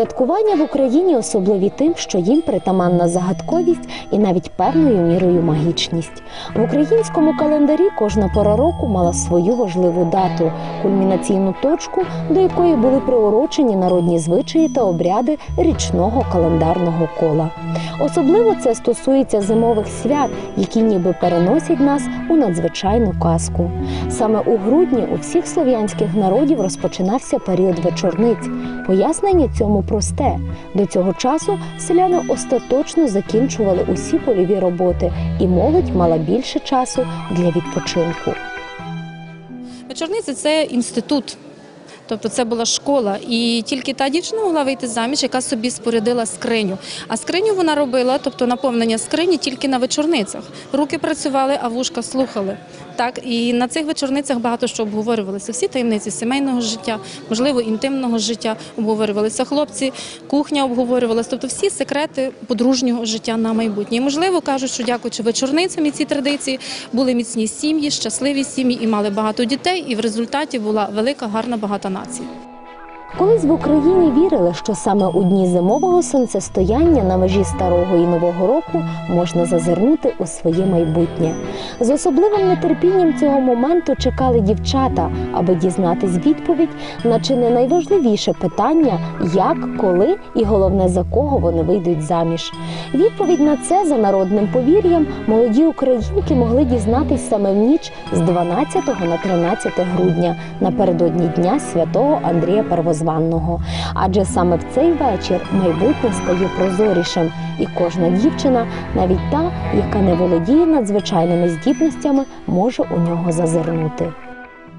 Святкування в Україні особливі тим, що їм притаманна загадковість і навіть певною мірою магічність. В українському календарі кожна пора року мала свою важливу дату, кульмінаційну точку, до якої були приурочені народні звичаї та обряди річного календарного кола. Особливо це стосується зимових свят, які ніби переносять нас у надзвичайну казку. Саме у грудні у всіх слов'янських народів розпочинався період вечорниць. Пояснення цьому просте. До цього часу селяни остаточно закінчували усі польові роботи, і молодь мала більше часу для відпочинку. Вечорниця це інститут. Тобто це була школа, і тільки та дівчина могла вийти заміж, яка собі спорядила скриню. А скриню вона робила, тобто наповнення скрині тільки на вечорницях. Руки працювали, а вушка слухали. Так і на цих вечорницях багато що обговорювалося. Всі таємниці сімейного життя, можливо, інтимного життя обговорювалися хлопці, кухня обговорювалася, тобто всі секрети подружнього життя на майбутнє. І, можливо, кажуть, що дякуючи вечорницям і цій традиції були міцні сім'ї, щасливі сім'ї і мали багато дітей. І в результаті була велика, гарна, багата нація. Колись в Україні вірили, що саме у дні зимового сонцестояння на межі старого і нового року можна зазирнути у своє майбутнє. З особливим нетерпінням цього моменту чекали дівчата, аби дізнатись відповідь на чи не найважливіше питання, як, коли і головне за кого вони вийдуть заміж. Відповідь на це за народним повір'ям молоді українки могли дізнатись саме в ніч з 12 на 13 грудня напередодні дня святого Андрія Первозваного. Адже саме в цей вечір майбутнє стає прозорішим, і кожна дівчина, навіть та, яка не володіє надзвичайними здібностями, може у нього зазирнути.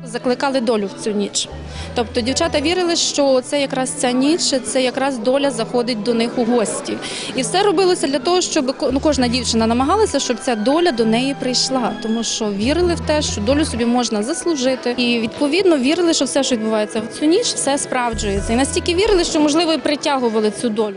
Закликали долю в цю ніч. Тобто дівчата вірили, що це якраз ця ніч, це якраз доля заходить до них у гості. І все робилося для того, щоб ну, кожна дівчина намагалася, щоб ця доля до неї прийшла, тому що вірили в те, що долю собі можна заслужити. І відповідно вірили, що все, що відбувається в цю ніч, все справджується. І настільки вірили, що можливо і притягували цю долю.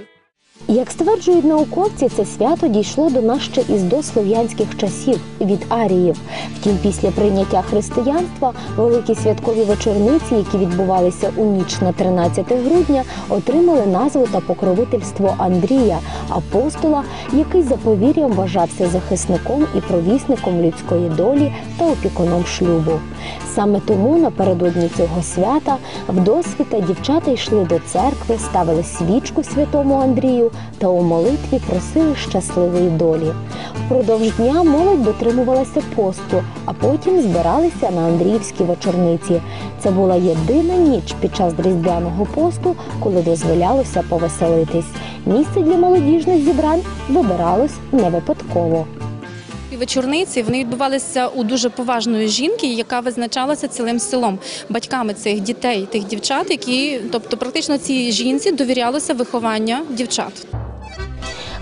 Як стверджують науковці, це свято дійшло до нас ще із дослов'янських часів від аріїв. Втім, після прийняття християнства великі святкові вечорниці, які відбувалися у ніч на 13 грудня, отримали назву та покровительство Андрія, апостола, який за повір'ям вважався захисником і провісником людської долі та опікуном шлюбу. Саме тому напередодні цього свята в досвіта дівчата йшли до церкви, ставили свічку святому Андрію та у молитві просили щасливої долі. Впродовж дня молодь дотримувалася посту, а потім збиралися на Андріївські вечорниці. Це була єдина ніч під час різдвяного посту, коли дозволялося повеселитись. Місце для молодіжних зібрань вибиралось не випадково. І вечорниці вони відбувалися у дуже поважної жінки, яка визначалася цілим селом, батьками цих дітей, тих дівчат, які, тобто, практично цій жінці довірялося виховання дівчат.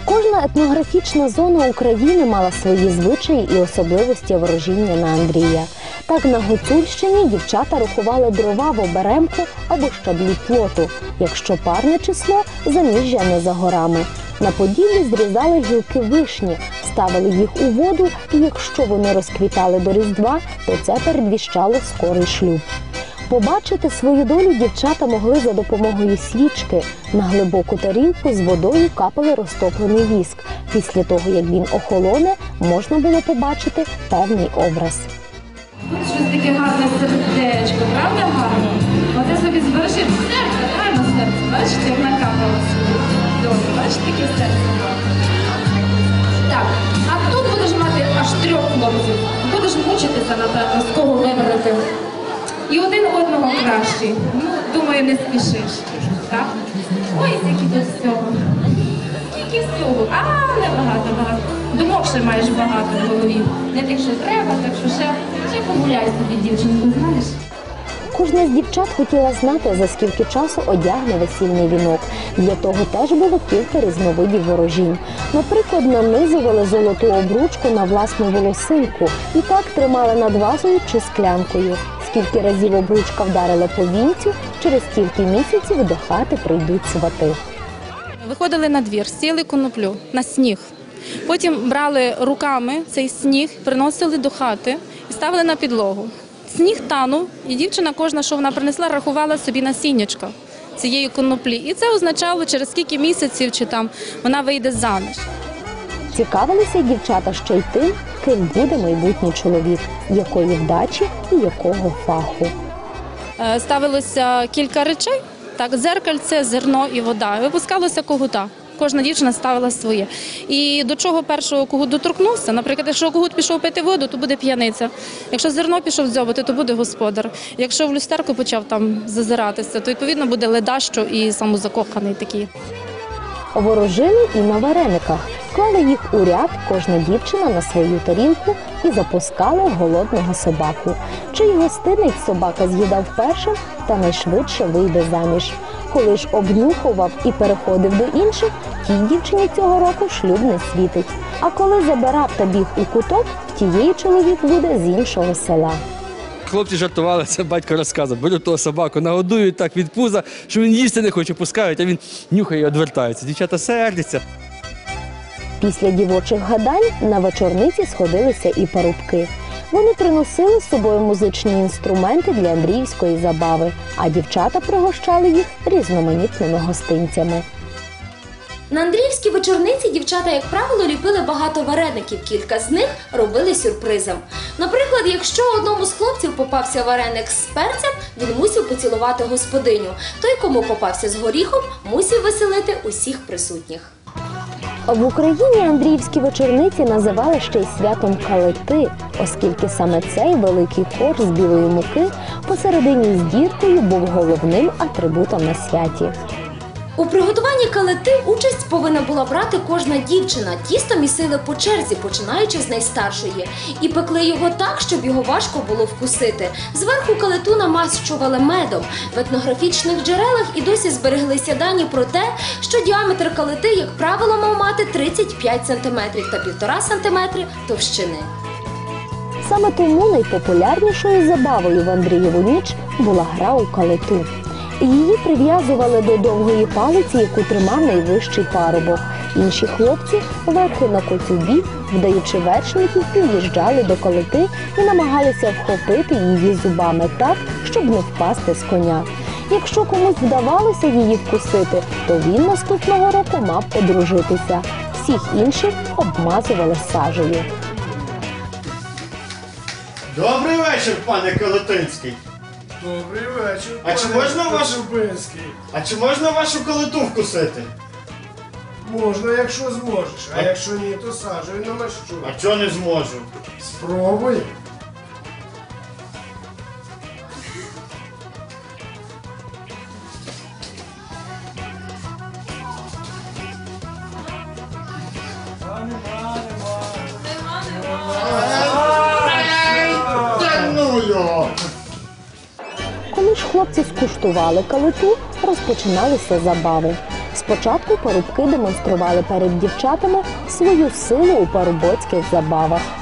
Кожна етнографічна зона України мала свої звичаї і особливості ворожіння на Андрія. Так на Гуцульщині дівчата рахували дрова в оберемку або щаблі плоту. Якщо парне число заміжжя не за горами. На поділлі зрізали гілки вишні, ставили їх у воду, і якщо вони розквітали до різдва, то це передвіщало скорий шлюб. Побачити свою долю дівчата могли за допомогою свічки. На глибоку тарілку з водою капали розтоплений віск. Після того, як він охолоне, можна було побачити певний образ. Тут щось таке гарне сердечко, правда гарно? Оце собі звершив серце, гарне серце. Бачите, як накапало собі. Добре, бачите, яке серце? Так, а тут будеш мати аж трьох хлопців. Будеш мучитися, напевно, з кого вибрати. І один одного кращий. Ну, думаю, не спішиш. Так? Ой, скільки тут всього. Скільки всього. А, небагато, багато. Думок ще маєш багато в голові. Не тих, що треба, так що ще, ще погуляй собі, дівчинку, знаєш. Кожна з дівчат хотіла знати, за скільки часу одягне весільний вінок. Для того теж було кілька різновидів ворожінь. Наприклад, нанизували золоту обручку на власну волосинку і так тримали над вазою чи склянкою. Скільки разів обручка вдарила по вінцю, через кілька місяців до хати прийдуть свати. Виходили на двір, сіли коноплю на сніг. Потім брали руками цей сніг, приносили до хати і ставили на підлогу. Сніг танув, і дівчина, кожна, що вона принесла, рахувала собі насіннячка. цієї коноплі. І це означало, через скільки місяців чи там вона вийде заміж. Цікавилися дівчата ще й тим, ким буде майбутній чоловік, якої вдачі і якого фаху. Е, Ставилося кілька речей. Так, дзеркальце, зерно і вода. Випускалося когута. Кожна дівчина ставила своє. І до чого першого когут доторкнувся. Наприклад, якщо когут пішов пити воду, то буде п'яниця. Якщо зерно пішов дзьобати, то буде господар. Якщо в люстерку почав там зазиратися, то відповідно буде ледащо і самозакоханий такий. Ворожили і на варениках. Клали їх у ряд кожна дівчина на свою тарілку і запускали голодного собаку. Чий гостинець собака з'їдав першим та найшвидше вийде заміж. Коли ж обнюхував і переходив до інших, тій дівчині цього року шлюб не світить. А коли забирав та біг у куток, тієї чоловік буде з іншого села. Хлопці жартували, це батько розказував. Беруть того собаку, нагодують так від пуза, що він їсти не хоче, пускають, а він нюхає і відвертається. Дівчата сердяться. Після дівочих гадань на вечорниці сходилися і парубки. Вони приносили з собою музичні інструменти для андріївської забави, а дівчата пригощали їх різноманітними гостинцями. На Андріївській вечорниці дівчата, як правило, ліпили багато вареників. Кілька з них робили сюрпризом. Наприклад, якщо одному з хлопців попався вареник з перцем, він мусив поцілувати господиню. Той, кому попався з горіхом, мусив веселити усіх присутніх. В Україні Андріївські вечорниці називали ще й святом калити, оскільки саме цей великий корж з білої муки посередині з діркою був головним атрибутом на святі. У приготуванні калити участь повинна була брати кожна дівчина. Тісто місили по черзі, починаючи з найстаршої, і пекли його так, щоб його важко було вкусити. Зверху калиту намащували медом. В етнографічних джерелах і досі збереглися дані про те, що діаметр калити, як правило, мав мати 35 см та 1,5 см товщини. Саме тому найпопулярнішою забавою в Андрієву ніч була гра у калиту. Її прив'язували до довгої палиці, яку тримав найвищий парубок. Інші хлопці верхи на коцюбі, вдаючи вершників, під'їжджали до калити і намагалися вхопити її зубами так, щоб не впасти з коня. Якщо комусь вдавалося її вкусити, то він наступного року мав одружитися. Всіх інших обмазували сажею. Добрий вечір, пане Калетинський. Добрий вечір. А чи пане можна вашу- Коцюбинський? А чи можна вашу калиту вкусити? Можна, якщо зможеш, а А- якщо ні, то саджуй на мащу. А чого не зможу? Спробуй. Хлопці калиту, розпочиналися забави. Спочатку парубки демонстрували перед дівчатами свою силу у парубоцьких забавах.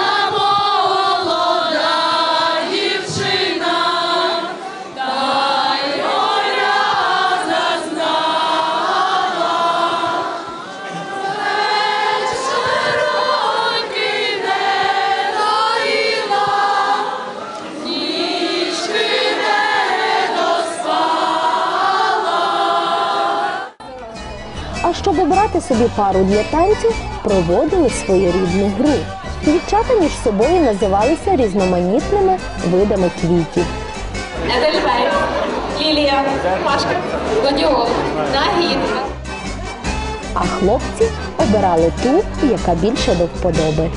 щоб обрати собі пару для танцю, проводили своєрідну гру. Дівчата між собою називалися різноманітними видами квітів. Едельвейс, Лілія, Машка, Гладіол, Нагід. А хлопці обирали ту, яка більше до вподоби.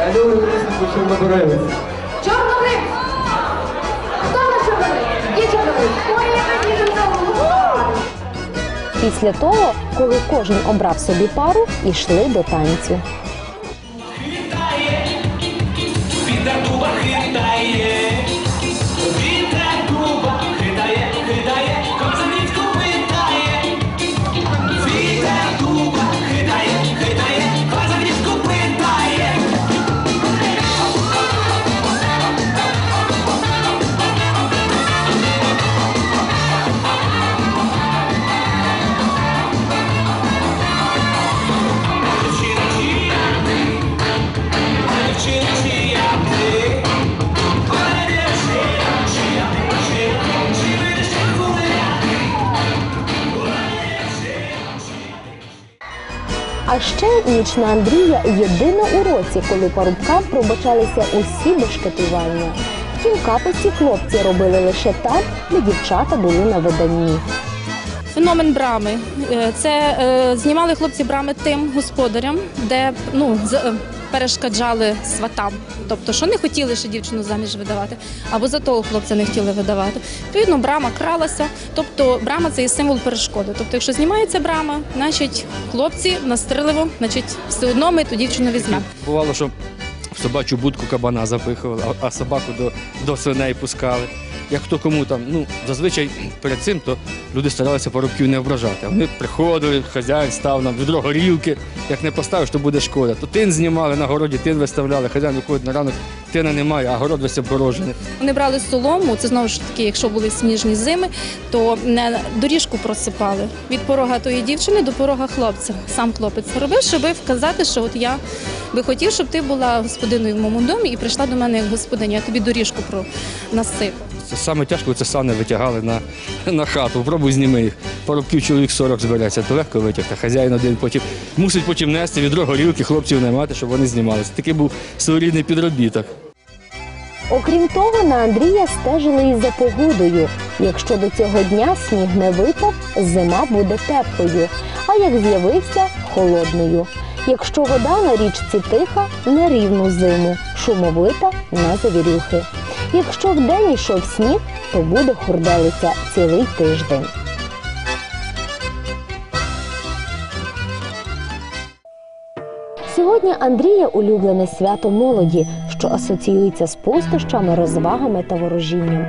Я люблю пісню по чорнобривець. Чорновик! Хто на чорновик? Є чорновик? Після того, коли кожен обрав собі пару, йшли до танцю. Вітер дуба А ще ніч на Андрія єдина у році, коли парубкам пробачалися усі бешкетування. Втім, капиці хлопці робили лише там, де дівчата були на виданні. Феномен брами. Е, Це е, знімали хлопці брами тим господарям, де ну, з- е, перешкоджали сватам. Тобто, що не хотіли ще дівчину заміж видавати, або за того хлопця не хотіли видавати. Відповідно, брама кралася. Тобто, брама це є символ перешкоди. Тобто, якщо знімається брама, значить хлопці настріливо, значить, все одно ми ту дівчину візьмемо. Бувало, що в собачу будку кабана запихували, а собаку до, до свиней пускали. Як хто кому там, ну зазвичай перед цим то люди старалися парубків не ображати. Вони приходили, хазяїн став нам відро горілки. Як не поставиш, то буде шкода. То тин знімали на городі, тин виставляли, хазяїн виходить на ранок, тина немає, а город весь обгорожений. Вони брали солому, це знову ж таки, якщо були сніжні зими, то не доріжку просипали від порога тої дівчини до порога хлопця. Сам хлопець робив, щоб вказати, що от я би хотів, щоб ти була господиною в моєму домі і прийшла до мене як господиня. Я тобі доріжку про насипав. Це саме тяжко, це сани витягали на, на хату. Пробуй зніми їх. Парубків чоловік 40 збереться, то легко витягти. Хазяїн один потім мусить потім нести відро горілки, хлопців наймати, щоб вони знімалися. Такий був своєрідний підробіток. Окрім того, на Андрія стежили і за погодою. Якщо до цього дня сніг не випав, зима буде теплою, а як з'явився холодною. Якщо вода на річці тиха, на рівну зиму, шумовита на завірюхи. Якщо вдень йшов сніг, то буде хурделиця цілий тиждень. Сьогодні Андрія улюблене свято молоді, що асоціюється з пустощами, розвагами та ворожінням.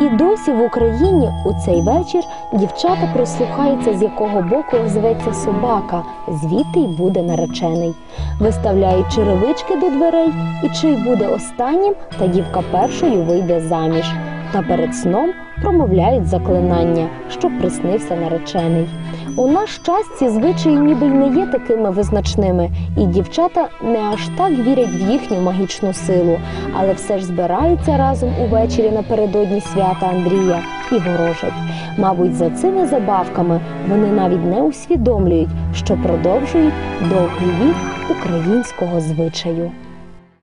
І досі в Україні у цей вечір дівчата прислухаються, з якого боку зветься собака, звідти й буде наречений. Виставляють черевички до дверей, і чий буде останнім, та дівка першою вийде заміж. Та перед сном промовляють заклинання, щоб приснився наречений. У наш час ці звичаї ніби й не є такими визначними, і дівчата не аж так вірять в їхню магічну силу, але все ж збираються разом увечері напередодні свята Андрія і ворожать. Мабуть, за цими забавками вони навіть не усвідомлюють, що продовжують довгий вік українського звичаю.